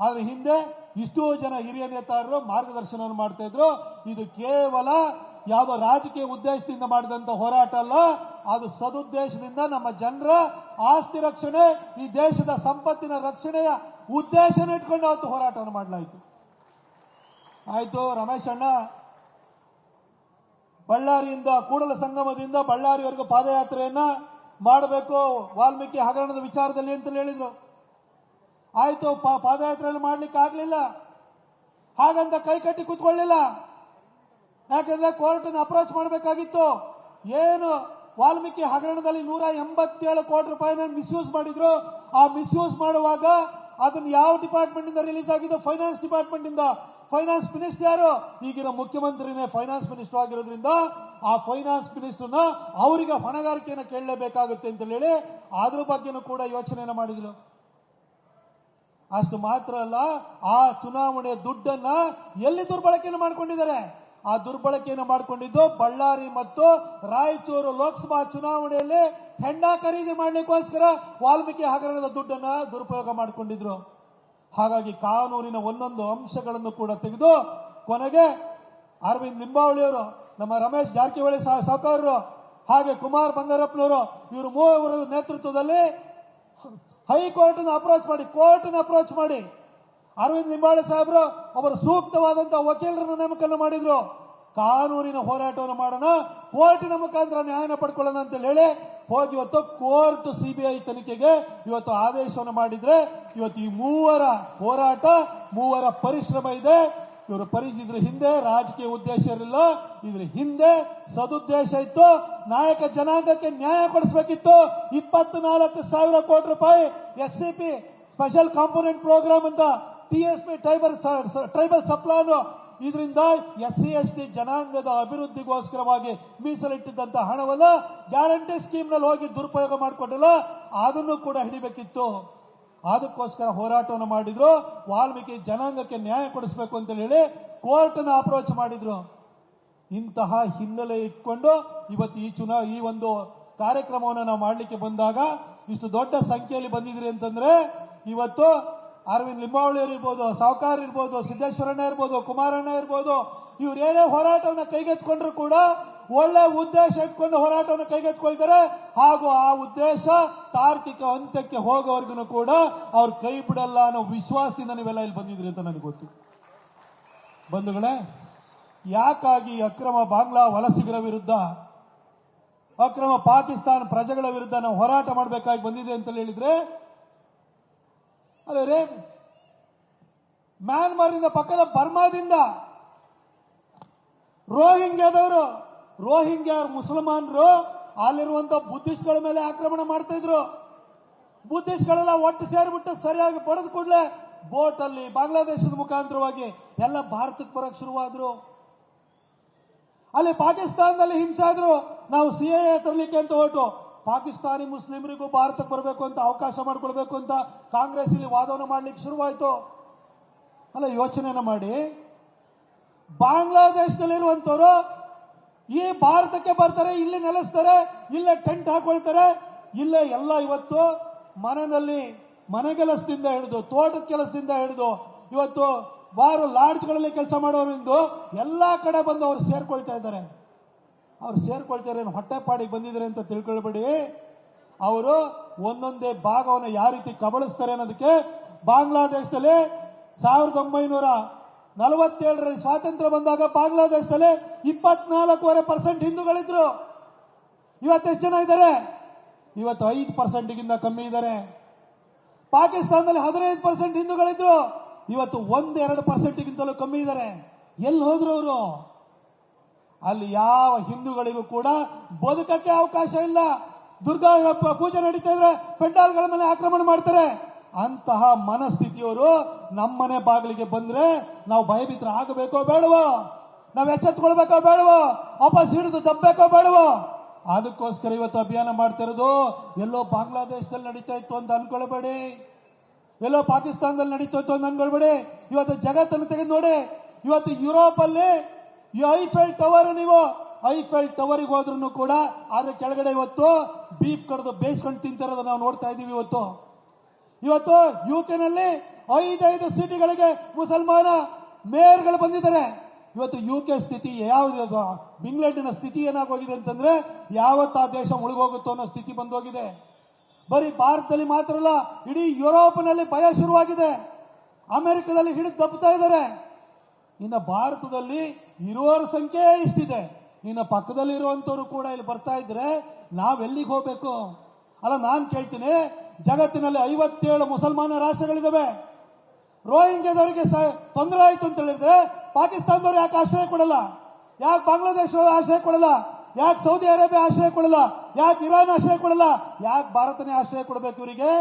ಆದ್ರೆ ಹಿಂದೆ ಇಷ್ಟೋ ಜನ ಹಿರಿಯ ನೇತಾರರು ಮಾರ್ಗದರ್ಶನವನ್ನು ಮಾಡ್ತಾ ಇದ್ರು. ಇದು ಕೇವಲ ಯಾವ ರಾಜಕೀಯ ಉದ್ದೇಶದಿಂದ ಮಾಡಿದಂತ ಹೋರಾಟ ಅಲ್ಲ, ಅದು ಸದುದ್ದೇಶದಿಂದ ನಮ್ಮ ಜನರ ಆಸ್ತಿ ರಕ್ಷಣೆ, ಈ ದೇಶದ ಸಂಪತ್ತಿನ ರಕ್ಷಣೆಯ ಉದ್ದೇಶನ ಇಟ್ಕೊಂಡು ಅವತ್ತು ಹೋರಾಟವನ್ನು ಮಾಡಲಾಯಿತು. ಆಯ್ತು, ರಮೇಶ್ ಅಣ್ಣ. ಬಳ್ಳಾರಿಯಿಂದ, ಕೂಡಲ ಸಂಗಮದಿಂದ ಬಳ್ಳಾರಿವರೆಗೂ ಪಾದಯಾತ್ರೆಯನ್ನ ಮಾಡಬೇಕು. ವಾಲ್ಮೀಕಿ ಹಗರಣದ ವಿಚಾರದಲ್ಲಿ ಅಂತ ಹೇಳಿದ್ರು. ಆಯ್ತು ಪಾದಯಾತ್ರೆಯನ್ನು ಮಾಡ್ಲಿಕ್ಕೆ ಆಗ್ಲಿಲ್ಲ. ಹಾಗಂತ ಕೈ ಕಟ್ಟಿ ಕೂತ್ಕೊಳ್ಳಿಲ್ಲ. ಯಾಕಂದ್ರೆ ಕೋರ್ಟ್ ಅಪ್ರೋಚ್ ಮಾಡಬೇಕಾಗಿತ್ತು. ಏನು, ವಾಲ್ಮೀಕಿ ಹಗರಣದಲ್ಲಿ ನೂರ ಎಂಬತ್ತೇಳು ಕೋಟಿ ರೂಪಾಯಿನ ಮಿಸ್ಯೂಸ್ ಮಾಡಿದ್ರು. ಆ ಮಿಸ್ಯೂಸ್ ಮಾಡುವಾಗ ಅದನ್ನ ಯಾವ ಡಿಪಾರ್ಟ್ಮೆಂಟ್ ಇಂದ ರಿಲೀಸ್ ಆಗಿದ್ದು? ಫೈನಾನ್ಸ್ ಡಿಪಾರ್ಟ್ಮೆಂಟ್ ಇಂದ ಫೈನಾನ್ಸ್ ಮಿನಿಸ್ಟರ್ ಯಾರು? ಈಗಿನ ಮುಖ್ಯಮಂತ್ರಿನೇ ಫೈನಾನ್ಸ್ ಮಿನಿಸ್ಟರ್ ಆಗಿರೋದ್ರಿಂದ ಆ ಫೈನಾನ್ಸ್ ಮಿನಿಸ್ಟರ್ನ ಅವರಿಗೆ ಹೊಣೆಗಾರಿಕೆಯನ್ನು ಕೇಳಲೇಬೇಕಾಗುತ್ತೆ ಅಂತ ಹೇಳಿ ಅದ್ರ ಬಗ್ಗೆನೂ ಕೂಡ ಯೋಚನೆಯನ್ನು ಮಾಡಿದ್ರು. ಅಷ್ಟು ಮಾತ್ರ ಅಲ್ಲ, ಆ ಚುನಾವಣೆ ದುಡ್ಡನ್ನ ಎಲ್ಲಿ ದುರ್ಬಳಕೆಯನ್ನು ಮಾಡ್ಕೊಂಡಿದ್ದಾರೆ? ಆ ದುರ್ಬಳಕೆಯನ್ನು ಮಾಡಿಕೊಂಡಿದ್ದು ಬಳ್ಳಾರಿ ಮತ್ತು ರಾಯಚೂರು ಲೋಕಸಭಾ ಚುನಾವಣೆಯಲ್ಲಿ ಹೆಂಡ ಖರೀದಿ ಮಾಡಲಿಕ್ಕೋಸ್ಕರ ವಾಲ್ಮೀಕಿ ಹಗರಣದ ದುಡ್ಡನ್ನ ದುರುಪಯೋಗ ಮಾಡಿಕೊಂಡಿದ್ರು. ಹಾಗಾಗಿ ಕಾನೂನಿನ ಒಂದೊಂದು ಅಂಶಗಳನ್ನು ಕೂಡ ತೆಗೆದು ಕೊನೆಗೆ ಅರವಿಂದ್ ಲಿಂಬಾವಳಿಯವರು, ನಮ್ಮ ರಮೇಶ್ ಜಾರಕಿಹೊಳಿ ಸಹಕಾರರು, ಹಾಗೆ ಕುಮಾರ್ ಬಂಗಾರಪ್ಪನವರು, ಇವರು ಮೂವರ ನೇತೃತ್ವದಲ್ಲಿ ಹೈಕೋರ್ಟ್ ಅಪ್ರೋಚ್ ಮಾಡಿ ಕೋರ್ಟ್ ಅಪ್ರೋಚ್ ಮಾಡಿ. ಅರವಿಂದ್ ಲಿಂಬಾಳೆ ಸಾಹೇಬರು ಅವರು ಸೂಕ್ತವಾದಂತಹ ವಕೀಲರನ್ನು ನೇಮಕವನ್ನು ಮಾಡಿದ್ರು. ಕಾನೂನಿನ ಹೋರಾಟವನ್ನು ಮಾಡೋಣ, ಕೋರ್ಟಿನ ಮುಖಾಂತರ ನ್ಯಾಯನ ಪಡ್ಕೊಳ್ಳೋಣ ಅಂತ ಹೇಳಿ ಹೋಗಿ ಇವತ್ತು ಕೋರ್ಟ್ ಸಿಬಿಐ ತನಿಖೆಗೆ ಇವತ್ತು ಆದೇಶವನ್ನು ಮಾಡಿದ್ರೆ ಇವತ್ತು ಈ ಮೂವರ ಹೋರಾಟ, ಮೂವರ ಪರಿಶ್ರಮ ಇದೆ. ಇವರು ಪರಿಚಿದ್ರ ಹಿಂದೆ, ರಾಜಕೀಯ ಉದ್ದೇಶ ಇರಲಿಲ್ಲ. ಇದ್ರ ಹಿಂದೆ ಸದುದ್ದೇಶ ಇತ್ತು. ನಾಯಕ ಜನಾಂಗಕ್ಕೆ ನ್ಯಾಯ ಕೊಡಿಸಬೇಕಿತ್ತು. ಇಪ್ಪತ್ನಾಲ್ಕು ಸಾವಿರ ಕೋಟಿ ರೂಪಾಯಿ S C P special component program ಅಂತ T S P tribal tribal sub plan. ಇದರಿಂದ ಎಸ್ ಸಿ ಎಸ್ ಟಿ ಜನಾಂಗದ ಅಭಿವೃದ್ಧಿಗೋಸ್ಕರವಾಗಿ ಮೀಸಲಿಟ್ಟಿದ್ದಂತ ಹಣವನ್ನು ಗ್ಯಾರಂಟಿ ಸ್ಕೀಮ್ನಲ್ಲಿ ಹೋಗಿ ದುರುಪಯೋಗ ಮಾಡಿಕೊಂಡಿಲ್ಲ. ಅದನ್ನು ಕೂಡ ಹಿಡಿಬೇಕಿತ್ತು. ಅದಕ್ಕೋಸ್ಕರ ಹೋರಾಟವನ್ನು ಮಾಡಿದ್ರು. ವಾಲ್ಮೀಕಿ ಜನಾಂಗಕ್ಕೆ ನ್ಯಾಯ ಕೊಡಿಸಬೇಕು ಅಂತ ಹೇಳಿ ಕೋರ್ಟ್ನ ಅಪ್ರೋಚ್ ಮಾಡಿದ್ರು. ಇಂತಹ ಹಿನ್ನೆಲೆ ಇಟ್ಕೊಂಡು ಇವತ್ತು ಈ ಚುನಾ, ಈ ಒಂದು ಕಾರ್ಯಕ್ರಮವನ್ನು ನಾವು ಮಾಡಲಿಕ್ಕೆ ಬಂದಾಗ ಇಷ್ಟು ದೊಡ್ಡ ಸಂಖ್ಯೆಯಲ್ಲಿ ಬಂದಿದ್ರಿ ಅಂತಂದ್ರೆ ಇವತ್ತು ಅರವಿಂದ್ ಲಿಂಬಾವಳಿ ಇರ್ಬೋದು, ಸಾವುಕಾರ್ ಇರ್ಬೋದು, ಸಿದ್ದೇಶ್ವರಣ್ಣ ಇರ್ಬೋದು, ಕುಮಾರಣ್ಣ ಇರ್ಬೋದು ಇವ್ರೇನೇ ಹೋರಾಟವನ್ನು ಕೈಗೆತ್ಕೊಂಡ್ರು ಕೂಡ ಒಳ್ಳೆ ಉದ್ದೇಶ ಇಟ್ಕೊಂಡು ಹೋರಾಟವನ್ನು ಕೈಗೆತ್ಕೊಳ್ತಾರೆ ಹಾಗೂ ಆ ಉದ್ದೇಶ ತಾರ್ಕಿಕ ಅಂತ್ಯಕ್ಕೆ ಹೋಗೋವರೆಗೂ ಕೂಡ ಅವ್ರು ಕೈ ಬಿಡಲ್ಲ ಅನ್ನೋ ವಿಶ್ವಾಸದಿಂದ ನೀವೆಲ್ಲ ಇಲ್ಲಿ ಬಂದಿದ್ರಿ ಅಂತ ನನಗೆ ಗೊತ್ತು. ಬಂಧುಗಳೇ, ಯಾಕಾಗಿ ಅಕ್ರಮ ಬಾಂಗ್ಲಾ ವಲಸಿಗರ ವಿರುದ್ಧ, ಅಕ್ರಮ ಪಾಕಿಸ್ತಾನ ಪ್ರಜೆಗಳ ವಿರುದ್ಧ ನಾವು ಹೋರಾಟ ಮಾಡಬೇಕಾಗಿ ಬಂದಿದೆ ಅಂತ ಹೇಳಿದ್ರೆ ಅದೇ ರೇ ಮ್ಯಾನ್ಮಾರ್ನಿಂದ ಪಕ್ಕದ ಬರ್ಮಾದಿಂದ ರೋಹಿಂಗ್ಯಾದವರು ರೋಹಿಂಗ್ಯಾ ಮುಸಲ್ಮಾನರು ಅಲ್ಲಿರುವಂತ ಬುದ್ಧಿಸ್ಟ್ಗಳ ಮೇಲೆ ಆಕ್ರಮಣ ಮಾಡ್ತಾ ಇದ್ರು ಬುದ್ಧಿಸ್ಟ್ಗಳೆಲ್ಲ ಒಟ್ಟು ಸೇರಿಬಿಟ್ಟು ಸರಿಯಾಗಿ ಪಡೆದ ಕೂಡಲೇ ಬೋಟ್ ಅಲ್ಲಿ ಬಾಂಗ್ಲಾದೇಶದ ಮುಖಾಂತರವಾಗಿ ಎಲ್ಲ ಭಾರತಕ್ಕೆ ಬರಕ್ ಶುರುವಾದ್ರು. ಅಲ್ಲಿ ಪಾಕಿಸ್ತಾನದಲ್ಲಿ ಹಿಂಸೆ ಆದ್ರು. ನಾವು ಎ ತರಲಿಕ್ಕೆ ಅಂತ ಹೊರಟು. ಪಾಕಿಸ್ತಾನಿ ಮುಸ್ಲಿಮರಿಗೂ ಭಾರತಕ್ಕೆ ಬರಬೇಕು ಅಂತ ಅವಕಾಶ ಮಾಡಿಕೊಳ್ಬೇಕು ಅಂತ ಕಾಂಗ್ರೆಸ್ ಇಲ್ಲಿ ವಾದವನ್ನು ಮಾಡ್ಲಿಕ್ಕೆ ಶುರುವಾಯಿತು. ಅಲ್ಲ, ಯೋಚನೆನ ಮಾಡಿ. ಬಾಂಗ್ಲಾದೇಶದಲ್ಲಿರುವಂತವರು ಈ ಭಾರತಕ್ಕೆ ಬರ್ತಾರೆ, ಇಲ್ಲಿ ನೆಲೆಸ್ತಾರೆ, ಇಲ್ಲೇ ಟೆಂಟ್ ಹಾಕೊಳ್ತಾರೆ, ಇಲ್ಲೇ ಎಲ್ಲ ಇವತ್ತು ಮನೆಯಲ್ಲಿ ಮನೆ ಕೆಲಸದಿಂದ ಹಿಡಿದು, ತೋಟದ ಕೆಲಸದಿಂದ ಹಿಡಿದು, ಇವತ್ತು ಬಾರು ಲಾಡ್ಜ್ಗಳಲ್ಲಿ ಕೆಲಸ ಮಾಡೋರಿಂದ ಎಲ್ಲಾ ಕಡೆ ಬಂದು ಅವ್ರು ಸೇರ್ಕೊಳ್ತಾ ಇದ್ದಾರೆ. ಅವ್ರು ಸೇರ್ಕೊಳ್ತಾರೆ ಹೊಟ್ಟೆಪಾಡಿಗೆ ಬಂದಿದ್ದಾರೆ ಅಂತ ತಿಳ್ಕೊಳ್ಬೇಡಿ. ಅವರು ಒಂದೊಂದೇ ಭಾಗವನ್ನು ಯಾವ ರೀತಿ ಕಬಳಿಸ್ತಾರೆ ಅನ್ನೋದಕ್ಕೆ ಬಾಂಗ್ಲಾದೇಶದಲ್ಲಿ ಸಾವಿರದ ಒಂಬೈನೂರ ನಲವತ್ತೇಳರಲ್ಲಿ ಸ್ವಾತಂತ್ರ್ಯ ಬಂದಾಗ ಬಾಂಗ್ಲಾದೇಶದಲ್ಲಿ ಇಪ್ಪತ್ನಾಲ್ಕೂವರೆ ಪರ್ಸೆಂಟ್ ಹಿಂದೂಗಳಿದ್ರು. ಇವತ್ತೆಷ್ಟು ಜನ ಇದ್ದಾರೆ? ಇವತ್ತು ಐದು ಪರ್ಸೆಂಟ್ಗಿಂತ ಕಮ್ಮಿ ಇದ್ದಾರೆ. ಪಾಕಿಸ್ತಾನದಲ್ಲಿ ಹದಿನೈದು ಪರ್ಸೆಂಟ್ ಹಿಂದೂಗಳಿದ್ರು. ಇವತ್ತು ಒಂದೆರಡು ಪರ್ಸೆಂಟ್ಗಿಂತಲೂ ಕಮ್ಮಿ ಇದ್ದಾರೆ. ಎಲ್ಲಿ ಹೋದ್ರು ಅವರು? ಅಲ್ಲಿ ಯಾವ ಹಿಂದೂಗಳಿಗೂ ಕೂಡ ಬದುಕಕ್ಕೆ ಅವಕಾಶ ಇಲ್ಲ. ದುರ್ಗಾ ಪೂಜೆ ನಡೀತಾ ಇದ್ರೆ ಪೆಂಡಾಲ್ಗಳ ಮೇಲೆ ಆಕ್ರಮಣ ಮಾಡ್ತಾರೆ. ಅಂತಹ ಮನಸ್ಥಿತಿಯವರು ನಮ್ಮನೆ ಬಾಗಿಲಿಗೆ ಬಂದ್ರೆ ನಾವು ಭಯಭೀತರ ಆಗಬೇಕೋ ಬೇಡವೋ? ನಾವು ಎಚ್ಚೆತ್ಕೊಳ್ಬೇಕೋ ಬೇಡವೋ? ವಾಪಸ್ ಹಿಡಿದು ತಪ್ಪಬೇಕೋ ಬೇಡವೋ? ಅದಕ್ಕೋಸ್ಕರ ಇವತ್ತು ಅಭಿಯಾನ ಮಾಡ್ತಿರೋದು ಎಲ್ಲೋ ಬಾಂಗ್ಲಾದೇಶದಲ್ಲಿ ನಡೀತಾ ಇತ್ತು ಅಂತ ಅನ್ಕೊಳ್ಬೇಡಿ. ಎಲ್ಲೋ ಪಾಕಿಸ್ತಾನದಲ್ಲಿ ನಡೀತಾ ಇತ್ತು ಅಂತ ಅನ್ಕೊಳ್ಬೇಡಿ. ಇವತ್ತು ಜಗತ್ತನ್ನು ತೆಗೆದು ನೋಡಿ. ಇವತ್ತು ಯುರೋಪ್ ಅಲ್ಲಿ ಈ ಐಫೆಲ್ ಟವರ್ ನೀವು, ಐಫೆಲ್ ಟವರ್ಗೆ ಹೋದ್ರು ಕೂಡ, ಆದ್ರೆ ಕೆಳಗಡೆ ಇವತ್ತು ಬೀಫ್ ಕಡ್ದು ಬೇಯಿಸ್ಕೊಂಡು ತಿಂತಿರೋದು ನಾವು ನೋಡ್ತಾ ಇದೀವಿ ಇವತ್ತು. ಇವತ್ತು ಯುಕೆನಲ್ಲಿ ಐದೈದು ಸಿಟಿಗಳಿಗೆ ಮುಸಲ್ಮಾನ ಮೇಯರ್ಗಳು ಬಂದಿದ್ದಾರೆ. ಇವತ್ತು ಯು ಕೆ ಸ್ಥಿತಿ ಯಾವ್ದು ಇಂಗ್ಲೆಂಡಿನ ಸ್ಥಿತಿ ಏನಾಗೋಗಿದೆ ಅಂತಂದ್ರೆ ಯಾವತ್ತ ದೇಶ ಮುಳುಗೋಗುತ್ತೋ ಅನ್ನೋ ಸ್ಥಿತಿ ಬಂದೋಗಿದೆ. ಬರೀ ಭಾರತದಲ್ಲಿ ಮಾತ್ರ ಅಲ್ಲ, ಇಡೀ ಯುರೋಪ್ನಲ್ಲಿ ಭಯ ಶುರುವಾಗಿದೆ. ಅಮೆರಿಕದಲ್ಲಿ ಹಿಡಿದು ದಬ್ಬುತ್ತಾ ಇದ್ದಾರೆ. ಇನ್ನು ಭಾರತದಲ್ಲಿ ಇರುವವರ ಸಂಖ್ಯೆ ಇಷ್ಟಿದೆ. ಇನ್ನು ಪಕ್ಕದಲ್ಲಿ ಇರುವಂತವ್ರು ಕೂಡ ಇಲ್ಲಿ ಬರ್ತಾ ಇದ್ರೆ ನಾವೆಲ್ಲಿಗೆ ಹೋಗ್ಬೇಕು? ಅಲ್ಲ, ನಾನು ಕೇಳ್ತೀನಿ ಜಗತ್ತಿನಲ್ಲಿ ಐವತ್ತೇಳು ಮುಸಲ್ಮಾನ ರಾಷ್ಟ್ರಗಳಿದ್ದಾವೆ. ರೋಹಿಂಗ್ಯದವರಿಗೆ ತೊಂದರೆ ಆಯಿತು ಅಂತ ಹೇಳಿದ್ರೆ ಪಾಕಿಸ್ತಾನದವ್ರು ಯಾಕೆ ಆಶ್ರಯ ಕೊಡಲ್ಲ? ಯಾಕೆ ಬಾಂಗ್ಲಾದೇಶ ಆಶ್ರಯ ಕೊಡಲ್ಲ? ಯಾಕೆ ಸೌದಿ ಅರೇಬಿಯಾ ಆಶ್ರಯ ಕೊಡಲ್ಲ? ಯಾಕೆ ಇರಾನ್ ಆಶ್ರಯ ಕೊಡಲ್ಲ? ಯಾಕೆ ಭಾರತನೇ ಆಶ್ರಯ ಕೊಡಬೇಕು ಇವರಿಗೆ?